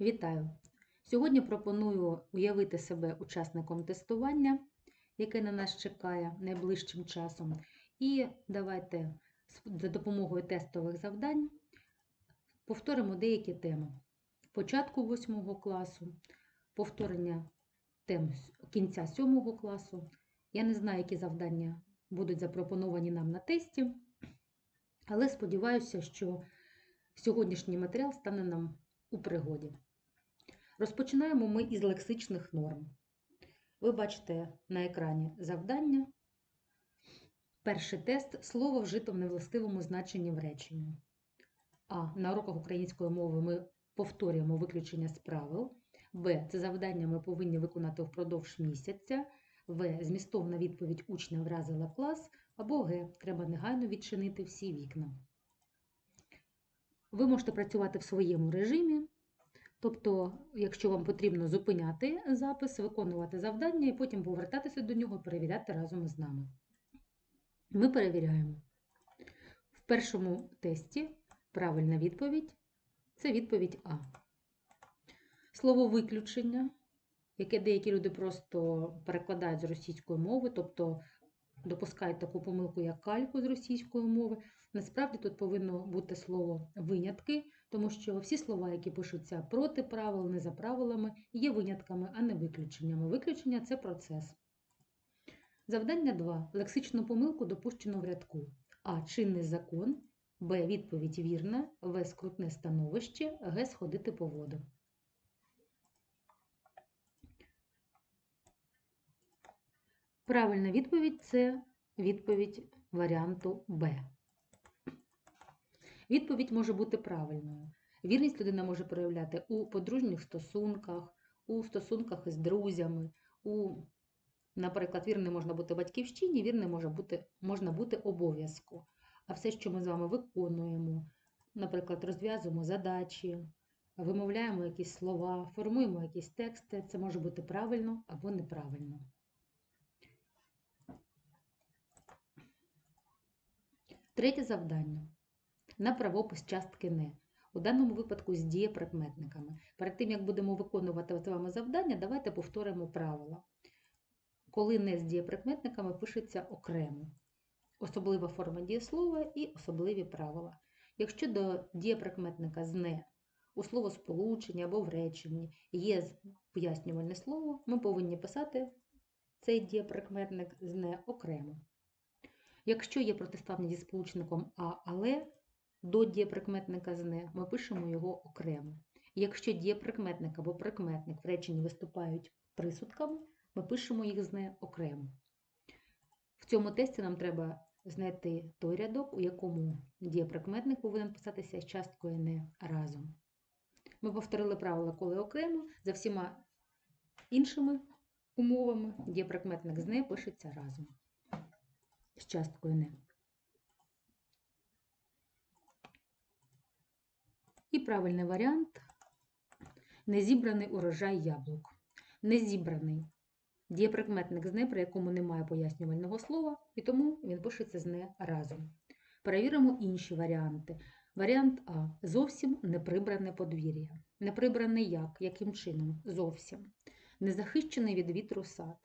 Вітаю! Сьогодні пропоную уявити себе учасником тестування, яке на нас чекає найближчим часом. І давайте за допомогою тестових завдань повторимо деякі теми. Початку 8 класу, повторення тем кінця 7 класу. Я не знаю, які завдання будуть запропоновані нам на тесті, але сподіваюся, що сьогоднішній матеріал стане нам у пригоді. Розпочинаємо ми із лексичних норм. Ви бачите на екрані завдання. Перший тест слово вжито в невластивому значенні в реченні. А на уроках української мови ми повторюємо виключення з правил. Б. Це завдання ми повинні виконати впродовж місяця. В. Змістовна відповідь учня вразила клас. Або Г. Треба негайно відчинити всі вікна. Ви можете працювати в своєму режимі. Тобто, якщо вам потрібно зупиняти запис, виконувати завдання і потім повертатися до нього, перевіряти разом із нами. Ми перевіряємо. В першому тесті правильна відповідь це відповідь А. Слово виключення, яке деякі люди просто перекладають з російської мови, тобто допускають таку помилку, як кальку з російської мови. Насправді тут повинно бути слово винятки, тому що всі слова, які пишуться проти правил, не за правилами, є винятками, а не виключеннями. Виключення це процес. Завдання 2. Лексичну помилку допущено в рядку. А. Чинний закон. Б. Відповідь вірна. В. Скрутне становище. Г. Сходити по воду. Правильна відповідь це відповідь варіанту Б. Відповідь може бути правильною. Вірність людина може проявляти у подружніх стосунках, у стосунках із друзями, у, наприклад, вірним можна бути батьківщині, вірним може бути, можна бути обов'язку. А все, що ми з вами виконуємо, наприклад, розв'язуємо задачі, вимовляємо якісь слова, формуємо якісь тексти, це може бути правильно або неправильно. Третє завдання. На правопис частки не. У даному випадку з дієприкметниками. Перед тим, як будемо виконувати з вами завдання, давайте повторимо правила. Коли не з дієприкметниками пишеться окремо. Особлива форма дієслова і особливі правила. Якщо до дієприкметника з не у словосполученні або в реченні є пояснювальне слово, ми повинні писати цей дієприкметник з не окремо. Якщо є протиставні зі сполучником а, але до дієприкметника з не ми пишемо його окремо. Якщо дієприкметник або прикметник в реченні виступають присудками, ми пишемо їх з не окремо. В цьому тесті нам треба знайти той рядок, у якому дієприкметник повинен писатися з часткою не разом. Ми повторили правила, коли окремо, за всіма іншими умовами дієприкметник з не пишеться разом з часткою не. І правильний варіант незібраний урожай яблук. Незібраний дієприкметник з не, при якому немає пояснювального слова, і тому він пишеться з не разом. Перевіримо інші варіанти. Варіант А. Зовсім неприбране подвір'я. Неприбраний як? Яким чином? Зовсім. Незахищений від вітру сад.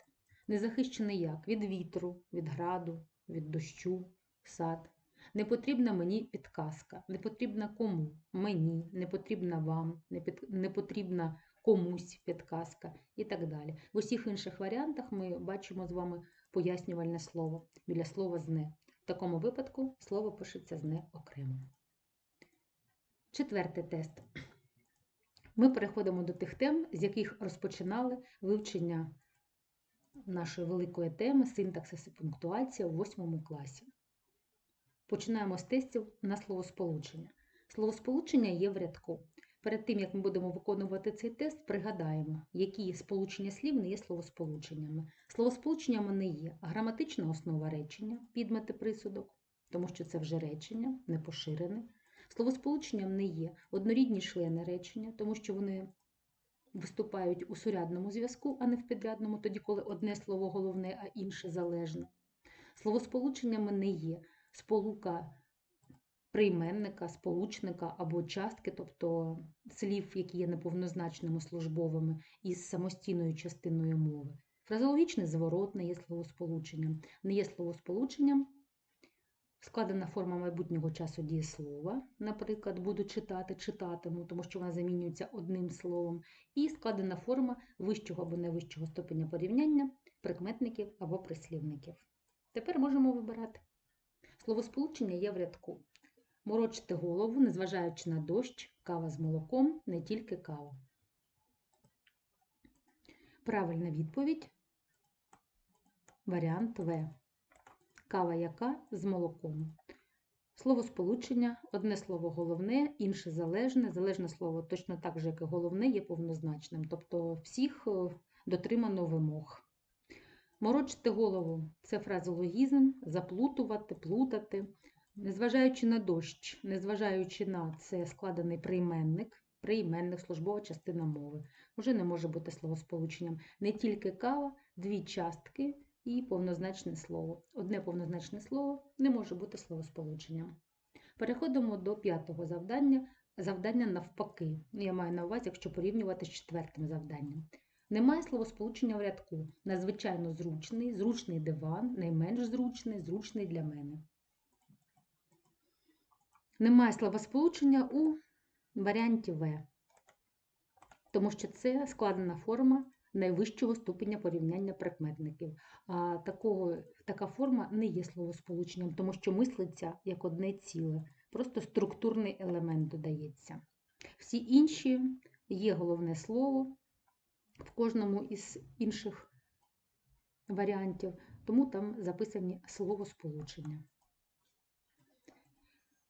Незахищений як? Від вітру, від граду, від дощу, сад. Не потрібна мені підказка. Не потрібна кому? Мені, не потрібна вам, не, під... не потрібна комусь підказка і так далі. В усіх інших варіантах ми бачимо з вами пояснювальне слово біля слова зне. В такому випадку слово пишеться з не окремо. Четвертий тест. Ми переходимо до тих тем, з яких розпочинали вивчення нашої великої теми синтаксис і пунктуація у 8 класі. Починаємо з тестів на словосполучення. Словосполучення є в рядку. Перед тим, як ми будемо виконувати цей тест, пригадаємо, які сполучення слів не є словосполученнями. Словосполученнями не є граматична основа речення, підмети присудок, тому що це вже речення, не поширене. Словосполученням не є однорідні члени речення, тому що вони виступають у сурядному зв'язку, а не в підрядному, тоді, коли одне слово головне, а інше залежне. Словосполученнями не є сполука прийменника, сполучника або частки, тобто слів, які є неповнозначними службовими із самостійною частиною мови. Фразеологічний зворот не є словосполученням, не є словосполученням. Складена форма майбутнього часу дієслова, наприклад, буду читати, читатиму, тому що вона замінюється одним словом, і складена форма вищого або невищого ступеня порівняння, прикметників або прислівників. Тепер можемо вибирати. Словосполучення є в рядку. Морочити голову, незважаючи на дощ, кава з молоком, не тільки кава. Правильна відповідь. Варіант В. Кава яка з молоком. Словосполучення, одне слово головне, інше залежне. Залежне слово точно так же, як і головне, є повнозначним. Тобто всіх е, дотримано вимог. Морочити голову це фразологізм, заплутувати, плутати. Незважаючи на дощ, незважаючи на це складений прийменник, прийменник, службова частина мови. Уже не може бути словосполученням. Не тільки кава, дві частки і повнозначне слово. Одне повнозначне слово не може бути словосполученням. Переходимо до п'ятого завдання. Завдання навпаки. Я маю на увазі, якщо порівнювати з четвертим завданням. Немає словосполучення в рядку. Надзвичайно зручний, зручний диван, найменш зручний, зручний для мене. Немає словосполучення у варіанті В, тому що це складена форма найвищого ступеня порівняння прикметників. А такого, така форма не є словосполученням, тому що мислиться як одне ціле, просто структурний елемент додається. Всі інші є головне слово в кожному із інших варіантів, тому там записані словосполучення.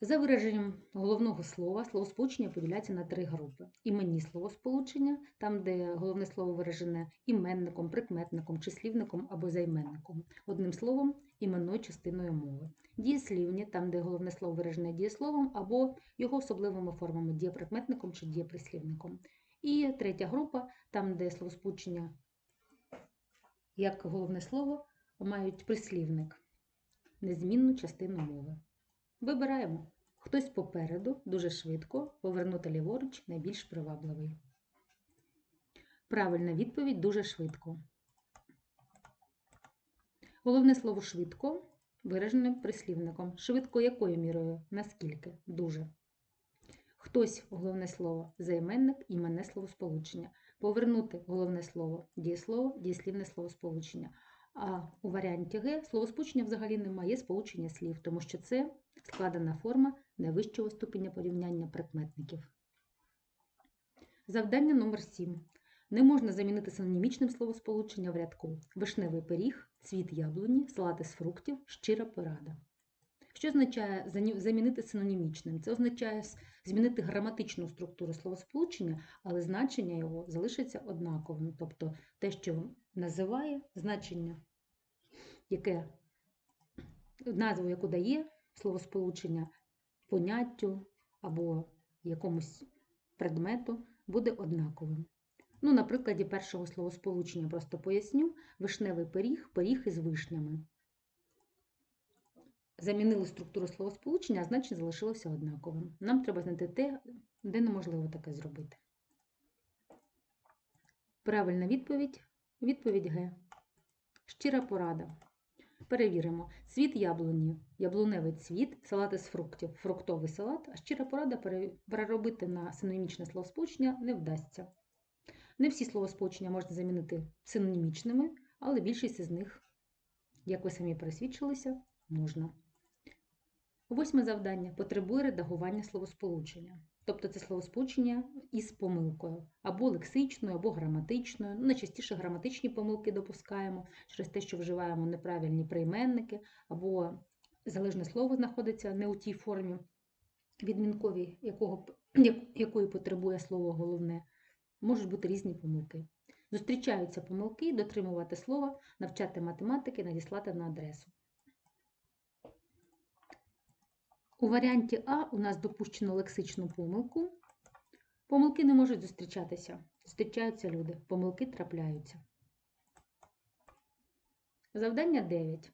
За вираженням головного слова, словосполучення поділяється на три групи: іменні словосполучення, там, де головне слово виражене іменником, прикметником, числівником або займенником, одним словом, іменною частиною мови. Дієслівні, там, де головне слово виражене дієсловом або його особливими формами дієприкметником чи дієприслівником. І третя група, там, де словосполучення, як головне слово, мають прислівник, незмінну частину мови. Вибираємо. Хтось попереду, дуже швидко, повернути ліворуч найбільш привабливий. Правильна відповідь дуже швидко. Головне слово швидко виражене прислівником. Швидко якою мірою? Наскільки? Дуже. Хтось головне слово займенник, іменне словосполучення. Повернути головне слово дієслово, дієслівне словосполучення. А у варіанті Г словосполучення взагалі немає, сполучення слів, тому що це складена форма найвищого ступеня порівняння прикметників. Завдання номер 7. Не можна замінити синонімічним словосполучення в рядку вишневий пиріг, цвіт яблуні, салати з фруктів, щира порада. Що означає замінити синонімічним? Це означає змінити граматичну структуру словосполучення, але значення його залишиться однаковим. Тобто те, що називає значення, яке назву, яку дає словосполучення, поняттю або якомусь предмету, буде однаковим. Ну, на прикладі першого словосполучення просто поясню: вишневий пиріг, пиріг із вишнями. Замінили структуру словосполучення, а значення залишилося однаковим. Нам треба знайти те, де неможливо таке зробити. Правильна відповідь відповідь Г. Щира порада. Перевіримо. Цвіт яблуні, яблуневий цвіт, салати з фруктів, фруктовий салат, а щира порада переробити на синонімічне словосполучення не вдасться. Не всі словосполучення можна замінити синонімічними, але більшість із них, як ви самі пересвідчилися, можна. Восьме завдання потребує редагування словосполучення. Тобто це словосполучення із помилкою, або лексичною, або граматичною. Ну, найчастіше граматичні помилки допускаємо через те, що вживаємо неправильні прийменники, або залежне слово знаходиться не у тій формі, відмінковій, якого, якої потребує слово головне. Можуть бути різні помилки. Зустрічаються помилки, дотримувати слова, навчати математики, надіслати на адресу. У варіанті А у нас допущено лексичну помилку. Помилки не можуть зустрічатися. Зустрічаються люди. Помилки трапляються. Завдання 9.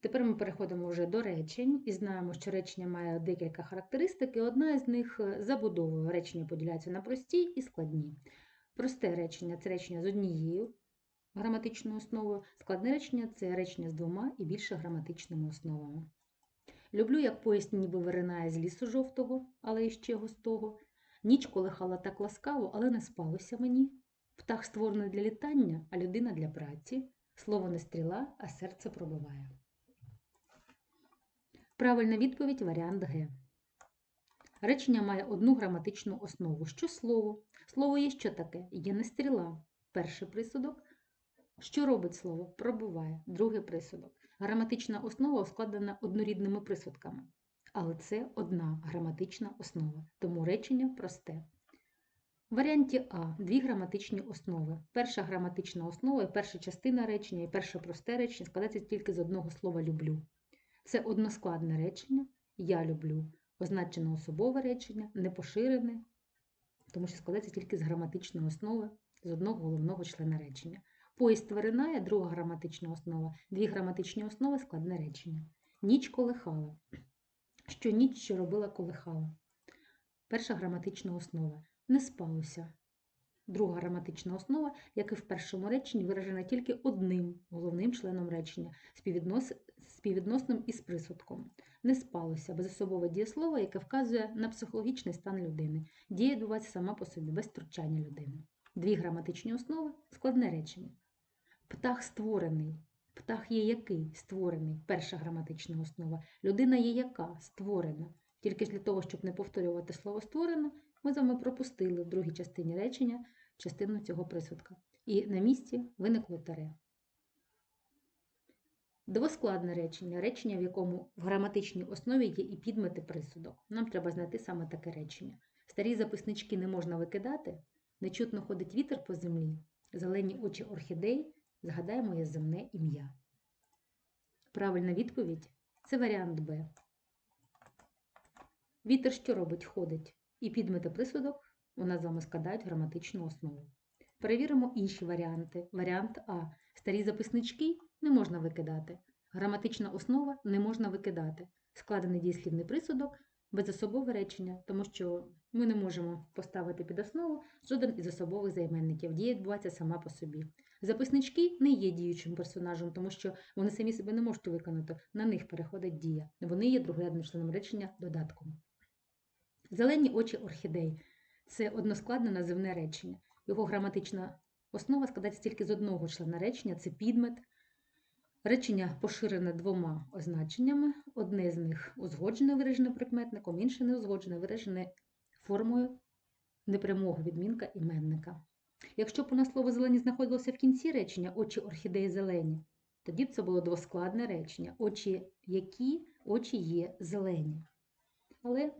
Тепер ми переходимо вже до речень і знаємо, що речення має декілька характеристик, і одна із них е, забудовою. Речення поділяються на прості і складні. Просте речення це речення з однією граматичною основою, складне речення це речення з двома і більше граматичними основами. Люблю, як поїзд ніби виринає з лісу жовтого, але іще густого. Ніч колихала так ласкаво, але не спалося мені. Птах створений для літання, а людина для праці. Слово не стріла, а серце пробиває. Правильна відповідь варіант Г. Речення має одну граматичну основу. Що слово? Слово є що таке? Є не стріла. Перший присудок. Що робить слово? Пробиває. Другий присудок. Граматична основа складена однорідними присудками. Але це одна граматична основа, тому речення просте. В варіанті А дві граматичні основи. Перша граматична основа і перша частина речення, і перше просте речення складається тільки з одного слова люблю. Це односкладне речення Я люблю. Означене особове речення, не поширене, тому що складається тільки з граматичної основи, з одного головного члена речення. Поїзд виринає, друга граматична основа, дві граматичні основи складне речення. Ніч колихала. Що ніч, що робила колихала. Перша граматична основа. Не спалося. Друга граматична основа, як і в першому реченні, виражена тільки одним головним членом речення, співвіднос... співвідносним із присудком. Не спалося безособове дієслово, яке вказує на психологічний стан людини. Дія відбувається сама по собі, без втручання людини. Дві граматичні основи складне речення. Птах створений. Птах є який створений. Перша граматична основа. Людина є яка створена. Тільки для того, щоб не повторювати слово створено, ми з вами пропустили в другій частині речення частину цього присудка. І на місці виникло таре. Двоскладне речення речення, в якому в граматичній основі є і підмети присудок. Нам треба знайти саме таке речення. Старі записнички не можна викидати, нечутно ходить вітер по землі, зелені очі орхідей, згадай моє земне ім'я. Правильна відповідь це варіант Б. Вітер що робить? Ходить. І підмети присудок нас з вами складають граматичну основу. Перевіримо інші варіанти. Варіант А. Старі записнички не можна викидати. Граматична основа не можна викидати. Складений дієслівний присудок безособове речення, тому що ми не можемо поставити під основу жоден із особових займенників. Дія відбувається сама по собі. Записнички не є діючим персонажем, тому що вони самі себе не можуть виконати. На них переходить дія. Вони є другорядним членом речення додатком. Зелені очі орхідей це односкладне називне речення. Його граматична основа складається тільки з одного члена речення це підмет. Речення поширене двома означеннями. Одне з них узгоджене виражене прикметником, інше не узгоджене виражене формою непрямого відмінка іменника. Якщо б у нас слово зелені знаходилося в кінці речення очі орхідеї зелені, тоді б це було двоскладне речення. Очі які очі є зелені. Але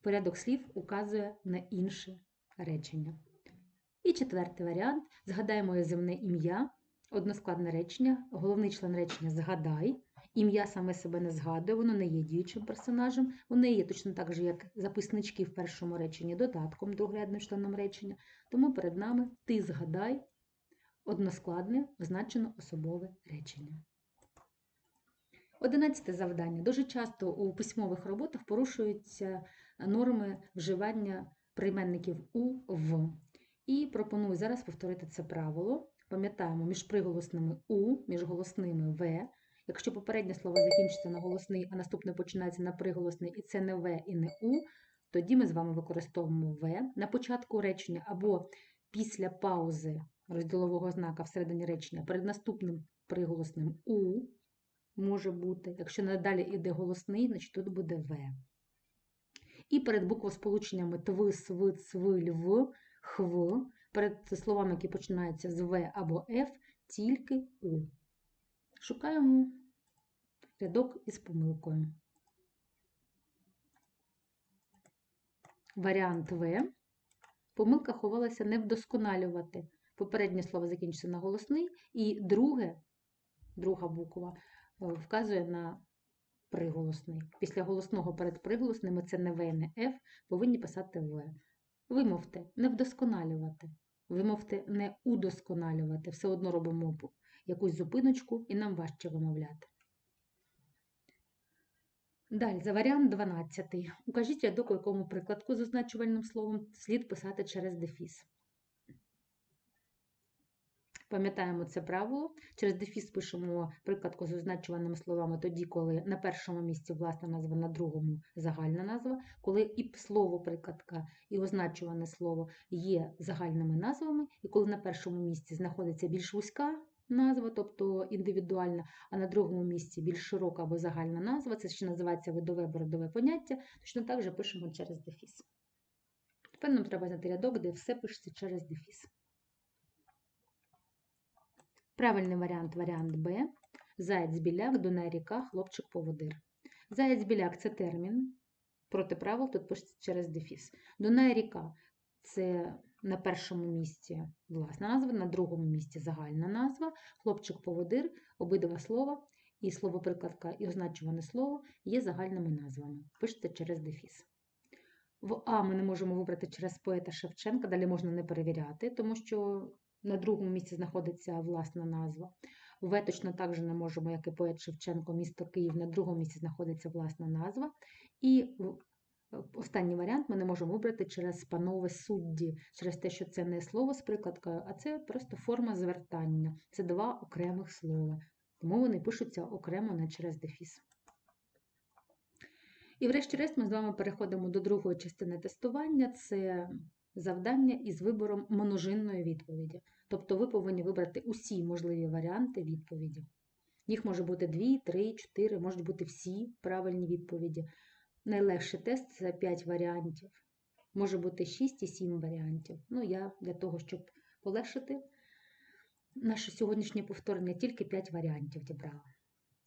порядок слів указує на інше речення. І четвертий варіант. Згадай моє земне ім'я, односкладне речення, головний член речення згадай. Ім'я саме себе не згадує, воно не є діючим персонажем, воно є точно так же, як записнички в першому реченні, додатком, другорядним членом речення. Тому перед нами ти згадай односкладне, означено особове речення. Одинадцяте завдання. Дуже часто у письмових роботах порушуються норми вживання прийменників у в. І пропоную зараз повторити це правило. Пам'ятаємо, між приголосними у, між голосними в. Якщо попереднє слово закінчиться на голосний, а наступне починається на приголосний, і це не В і не У, тоді ми з вами використовуємо В на початку речення або після паузи розділового знака всередині речення перед наступним приголосним У може бути. Якщо надалі йде голосний, значить тут буде В. І перед буквосполученнями тв, св, цв, льв, хв, перед словами, які починаються з В або Ф, тільки У. Шукаємо рядок із помилкою. Варіант В. Помилка ховалася не вдосконалювати. Попереднє слово закінчиться на голосний, і друге, друга буква вказує на приголосний. Після голосного перед приголосними це не В не Ф, повинні писати В. Вимовте не вдосконалювати. Вимовте не удосконалювати. Все одно робимо якусь зупиночку і нам важче вимовляти. Далі, за варіант 12. Укажіть рядок, у якому прикладку з означувальним словом слід писати через дефіс. Пам'ятаємо це правило. Через дефіс пишемо прикладку з означуваними словами тоді, коли на першому місці власна назва, на другому загальна назва, коли і слово прикладка, і означуване слово є загальними назвами, і коли на першому місці знаходиться більш вузька назва, тобто індивідуальна, а на другому місці більш широка або загальна назва, це ще називається видове або родове поняття, точно так же пишемо через дефіс. Тепер нам треба знайти рядок, де все пишеться через дефіс. Правильний варіант варіант Б. Заєць-біляк, Дунай ріка, хлопчик-поводир. Заєць-біляк це термін. Проти правил тут пишеться через дефіс. Дунай ріка це на першому місці власна назва, на другому місці загальна назва. Хлопчик-поводир, обидва слова, і слово прикладка, і означуване слово є загальними назвами. Пишеться через дефіс. В А ми не можемо вибрати через поета Шевченка, далі можна не перевіряти, тому що на другому місці знаходиться власна назва. В точно так же не можемо, як і поет Шевченко, місто Київ, на другому місці знаходиться власна назва. І останній варіант ми не можемо вибрати через панове судді, через те, що це не слово з прикладкою, а це просто форма звертання. Це два окремих слова. Тому вони пишуться окремо не через дефіс. І врешті-решт ми з вами переходимо до другої частини тестування. Це завдання із вибором множинної відповіді. Тобто ви повинні вибрати усі можливі варіанти відповіді. Їх може бути 2, 3, 4, можуть бути всі правильні відповіді. Найлегший тест це 5 варіантів. Може бути 6 і 7 варіантів. Ну, я для того, щоб полегшити наше сьогоднішнє повторення, тільки 5 варіантів дібрала.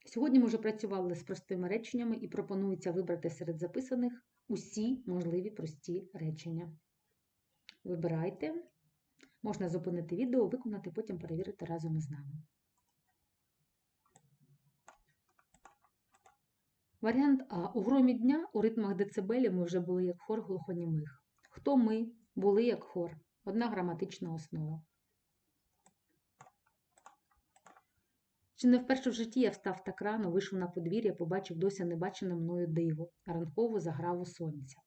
Сьогодні ми вже працювали з простими реченнями і пропонується вибрати серед записаних усі можливі прості речення. Вибирайте. Можна зупинити відео, виконати, потім перевірити разом із нами. Варіант А. У громі дня у ритмах децибелів ми вже були як хор глухонімих. Хто ми були як хор? Одна граматична основа. Чи не вперше в житті я встав так рано, вийшов на подвір'я, побачив досі небачене мною диво, ранкову заграву сонця.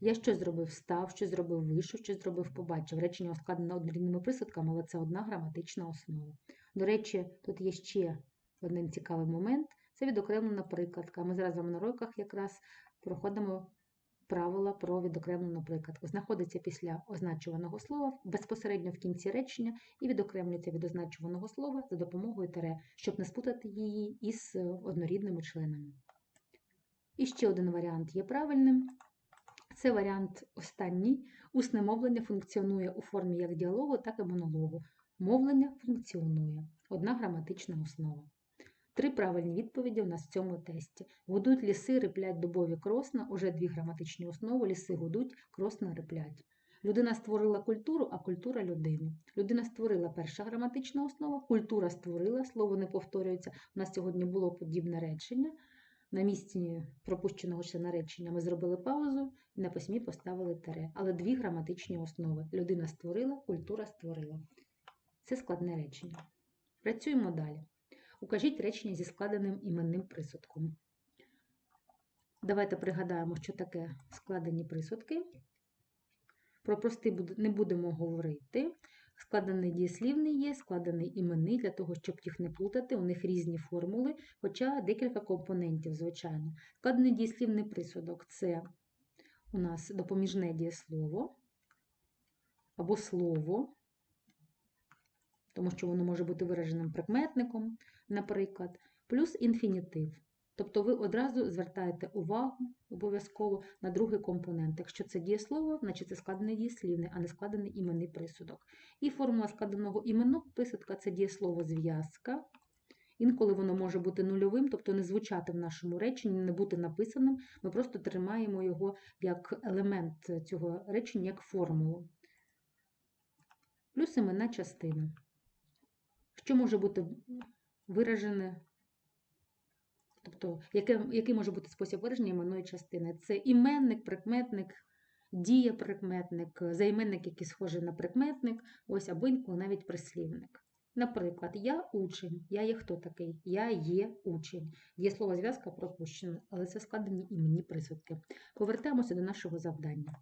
Я щось зробив, встав, щось зробив, вийшов, щось зробив, побачив. Речення складено однорідними присадками, але це одна граматична основа. До речі, тут є ще один цікавий момент. Це відокремлена прикладка. Ми зараз на роках якраз проходимо правила про відокремлену прикладку. Знаходиться після означуваного слова безпосередньо в кінці речення і відокремлюється від означуваного слова за допомогою тере, щоб не спутати її із однорідними членами. І ще один варіант є правильним. Це варіант останній. Усне мовлення функціонує у формі як діалогу, так і монологу. Мовлення функціонує. Одна граматична основа. Три правильні відповіді у нас в цьому тесті. Гудуть ліси, риплять дубові кросна, уже дві граматичні основи, ліси гудуть, кросна риплять. Людина створила культуру, а культура людину. Людина створила перша граматична основа, культура створила, слово не повторюється. У нас сьогодні було подібне речення. На місці пропущеного члена речення ми зробили паузу і на письмі поставили тере. Але дві граматичні основи. Людина створила, культура створила. Це складне речення. Працюємо далі. Укажіть речення зі складеним іменним присудком. Давайте пригадаємо, що таке складені присудки. Про простий не будемо говорити. Складений дієслівний є, складений іменний, для того, щоб їх не плутати, у них різні формули, хоча декілька компонентів, звичайно. Складений дієслівний присудок це у нас допоміжне дієслово або слово, тому що воно може бути вираженим прикметником, наприклад, плюс інфінітив. Тобто ви одразу звертаєте увагу обов'язково на другий компонент. Якщо це дієслово, значить це складений дієслівний, а не складений іменний присудок. І формула складеного іменного присудка це дієслово зв'язка. Інколи воно може бути нульовим, тобто не звучати в нашому реченні, не бути написаним. Ми просто тримаємо його як елемент цього речення, як формулу. Плюс іменна частина. Що може бути виражене Тобто, яке, який може бути спосіб вираження іменної частини? Це іменник, прикметник, дієприкметник, займенник, який схожий на прикметник, ось інколи навіть прислівник. Наприклад, я учень. Я є хто такий? Я є учень. Дієслово зв'язка пропущено, але це складені іменні присудки. Повертаємося до нашого завдання.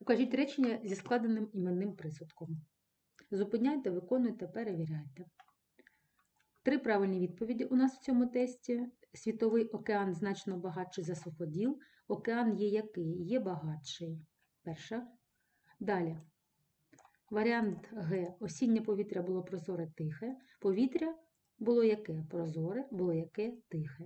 Укажіть речення зі складеним іменним присудком. Зупиняйте, виконуйте, перевіряйте. Три правильні відповіді у нас в цьому тесті. Світовий океан значно багатший за суходіл. Океан є який? Є багатший. Перша. Далі. Варіант Г. Осіннє повітря було прозоре тихе. Повітря було яке? Прозоре, було яке тихе.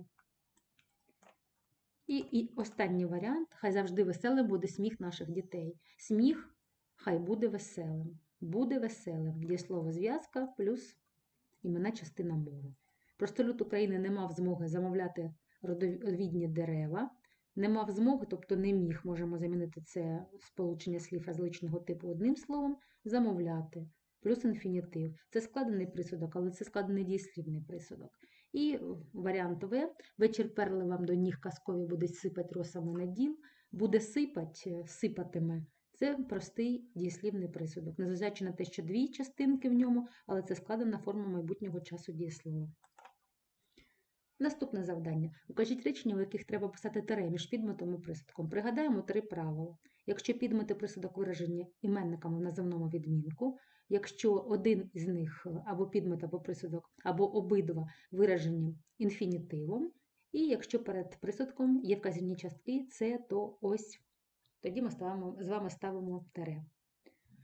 І, і останній варіант. Хай завжди веселим буде сміх наших дітей. Сміх хай буде веселим. Буде веселим. Дієслово зв'язка плюс імена частина мови. Простолюд України не мав змоги замовляти родовідні дерева, не мав змоги, тобто не міг, можемо замінити це сполучення слів различного типу одним словом, замовляти. Плюс інфінітив. Це складений присудок, але це складений дієслівний присудок. І варіант В. Вечір перли вам до ніг казкові буде сипать росами на діл, буде сипать, сипатиме. Це простий дієслівний присудок, незважаючи на те, що дві частинки в ньому, але це складена форма майбутнього часу дієслова. Наступне завдання. Укажіть речення, у яких треба писати тире між підметом і присудком. Пригадаємо три правила. Якщо підмет і присудок виражені іменниками в називному відмінку, якщо один із них або підмет, або присудок, або обидва виражені інфінітивом, і якщо перед присудком є вказані частки, це то ось тоді ми ставимо, з вами ставимо тере.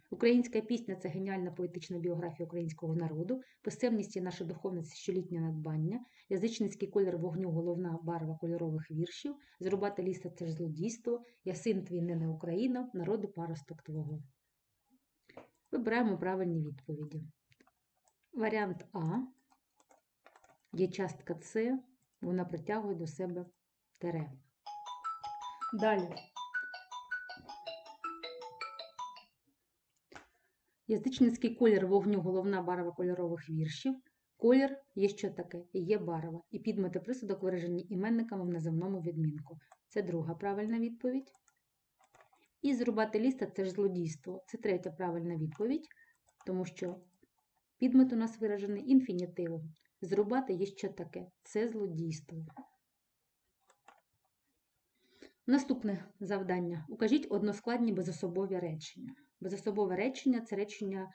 Українська пісня це геніальна поетична біографія українського народу, писемність є наше духовне щолітнє надбання, язичницький колір вогню, головна барва кольорових віршів, зрубати ліса це ж злодійство, я син твій не на Україна, народу паросток твого. Вибираємо правильні відповіді. Варіант А. Є частка С, вона притягує до себе тере. Далі. Язичницький колір вогню головна барва кольорових віршів. Колір є що таке? Є барва. І підмети присудок виражені іменниками в називному відмінку. Це друга правильна відповідь. І зрубати ліста це ж злодійство. Це третя правильна відповідь, тому що підмет у нас виражений інфінітивом. Зрубати є що таке? Це злодійство. Наступне завдання. Укажіть односкладні безособові речення. Безособове речення це речення,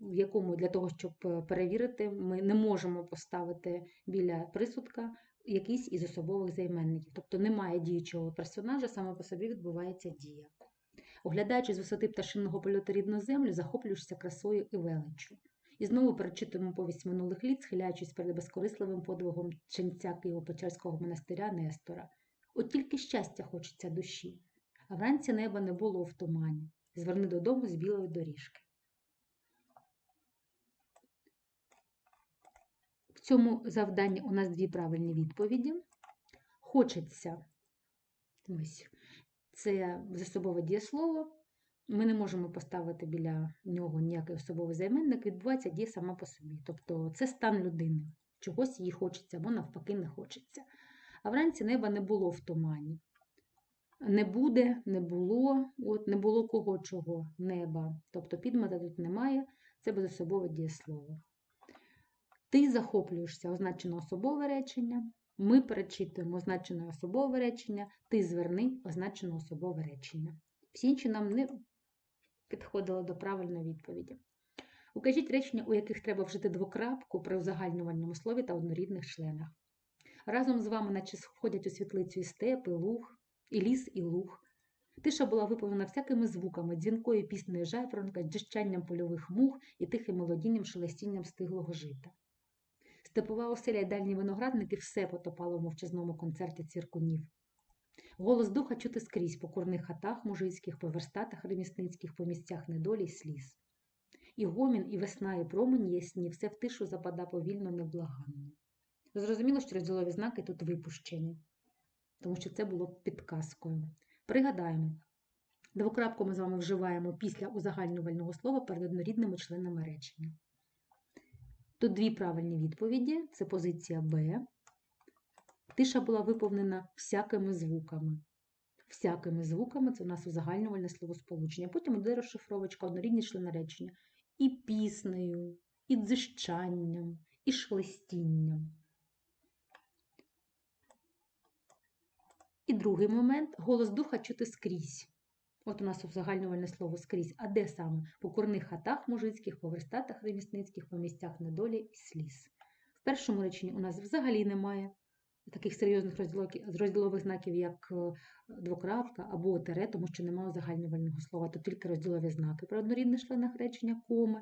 в якому для того, щоб е, перевірити, ми не можемо поставити біля присудка якийсь із особових займенників. Тобто немає діючого персонажа, саме по собі відбувається дія. Оглядаючи з висоти пташиного польоту рідну землю, захоплюєшся красою і величчю. І знову перечитуємо повість минулих літ, схиляючись перед безкорисливим подвигом ченця Києво-Печерського монастиря Нестора. От тільки щастя хочеться душі, а вранці неба не було в тумані. Зверни додому з білої доріжки. В цьому завданні у нас дві правильні відповіді. Хочеться ось, це засобове дієслово. Ми не можемо поставити біля нього ніякий особовий займенник, відбувається дія сама по собі. Тобто це стан людини. Чогось їй хочеться, або навпаки не хочеться. А вранці неба не було в тумані. Не буде, не було, от не було кого чого, неба. Тобто підмета тут немає, це безособове дієслово. Ти захоплюєшся означено особове речення. Ми перечитуємо означене особове речення, ти зверни означено особове речення. Всі інші нам не підходили до правильної відповіді. Укажіть речення, у яких треба вжити двокрапку при узагальнювальному слові та однорідних членах. Разом з вами, наче входять у світлицю і степ, і луг, і ліс, і луг. Тиша була виповнена всякими звуками, дзвінкою піснею жайворонка, джищанням польових мух і тихим мелодійним шелестінням стиглого жита. Степова оселя й дальні виноградники все потопало в мовчазному концерті ціркунів. Голос духа чути скрізь по курних хатах мужицьких, по верстатах ремісницьких, по місцях недолі й сліз. І гомін, і весна, і промені ясні, все в тишу запада повільно невблаганно. Зрозуміло, що розділові знаки тут випущені, тому що це було підказкою. Пригадаємо, двокрапку ми з вами вживаємо після узагальнювального слова перед однорідними членами речення. Тут дві правильні відповіді: це позиція Б. Тиша була виповнена всякими звуками. Всякими звуками це у нас узагальнювальне словосполучення. Потім йде розшифровочка, однорідні члени речення. І піснею, і дзижчанням, і шелестінням. І другий момент голос духа чути скрізь. От у нас узагальнювальне слово скрізь. А де саме? По курних хатах мужицьких, по верстатах ремісницьких, по місцях недолі і сліз. В першому реченні у нас взагалі немає таких серйозних розділових знаків, як е, двокрапка або тире, тому що немає узагальнювального слова, то тільки розділові знаки при однорідних членах речення коми.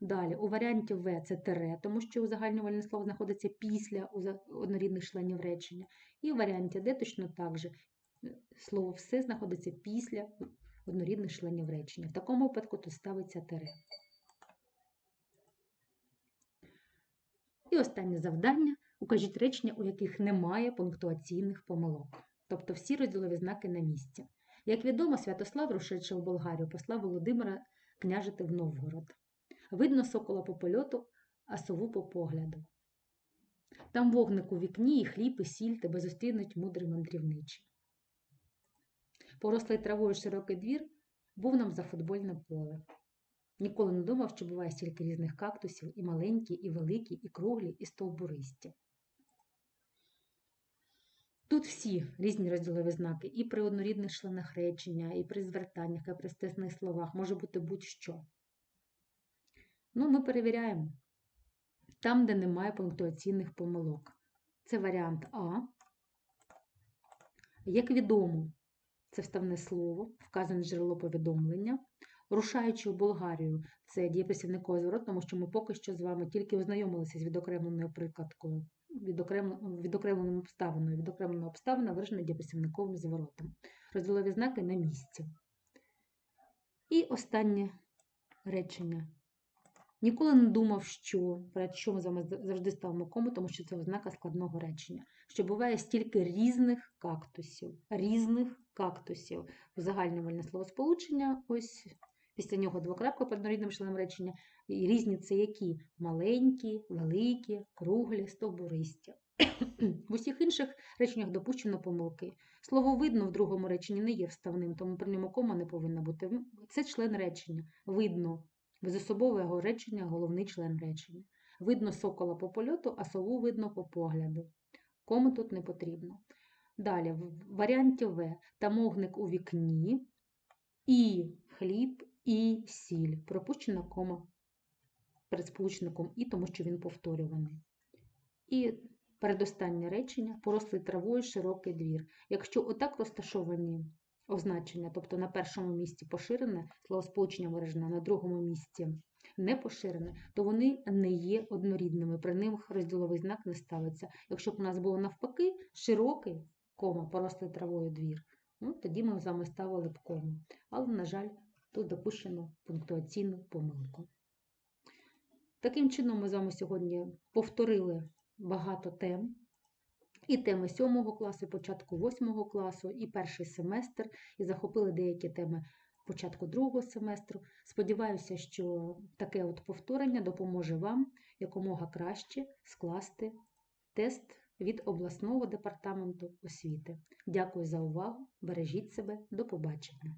Далі, у варіанті В це тире, тому що узагальнювальне слово знаходиться після однорідних членів речення. І в варіанті Д точно так же слово все знаходиться після однорідних членів речення. В такому випадку тут ставиться тире. І останнє завдання. Укажіть речення, у яких немає пунктуаційних помилок. Тобто всі розділові знаки на місці. Як відомо, Святослав, рушивши в Болгарію, послав Володимира княжити в Новгород. Видно сокола по польоту, а сову по погляду. Там вогник у вікні, і хліб, і сіль тебе зустрінуть мудрий мандрівничі. Порослий травою широкий двір був нам за футбольне поле. Ніколи не думав, що буває стільки різних кактусів, і маленькі, і великі, і круглі, і стовбуристі. Тут всі різні розділові знаки, і при однорідних членах речення, і при звертаннях, і при стисних словах, може бути будь-що. Ну, ми перевіряємо. Там, де немає пунктуаційних помилок. Це варіант А. Як відомо, це вставне слово, вказане джерело повідомлення. Рушаючи в Болгарію, це дієприсівниковий зворот, тому що ми поки що з вами тільки ознайомилися з відокремленою прикладкою, відокрем- відокремленою обставиною. Відокремлена обставина виражена дієприсівниковим зворотом. Розділові знаки на місці. І останнє речення. Ніколи не думав, що перед що ми з вами завжди ставимо кому, тому що це ознака складного речення. Що буває стільки різних кактусів, різних кактусів. Узагальнювальне словосполучення, ось після нього двокрапка перед однорідним членом речення. І різні це які? Маленькі, великі, круглі, стовбуристі. В усіх інших реченнях допущено помилки. Слово видно в другому реченні не є вставним, тому при ньому кома не повинна бути. Це член речення. Видно. Безособове його речення, головний член речення. Видно сокола по польоту, а сову видно по погляду. Коми тут не потрібно. Далі, в варіанті В там огник у вікні, і хліб, і сіль. Пропущена кома перед сполучником і, тому що він повторюваний. І передостаннє речення порослий травою широкий двір. Якщо отак розташовані означення, тобто на першому місці поширене, словосполучення виражене, на другому місці не поширене, то вони не є однорідними. При них розділовий знак не ставиться. Якщо б у нас було навпаки широкий кома, порослий травою двір, ну, тоді ми з вами ставили б кому. Але, на жаль, тут допущено пунктуаційну помилку. Таким чином, ми з вами сьогодні повторили багато тем. І теми 7 класу, і початку 8 класу, і перший семестр, і захопили деякі теми початку другого семестру. Сподіваюся, що таке от повторення допоможе вам якомога краще скласти тест від обласного департаменту освіти. Дякую за увагу! Бережіть себе, до побачення!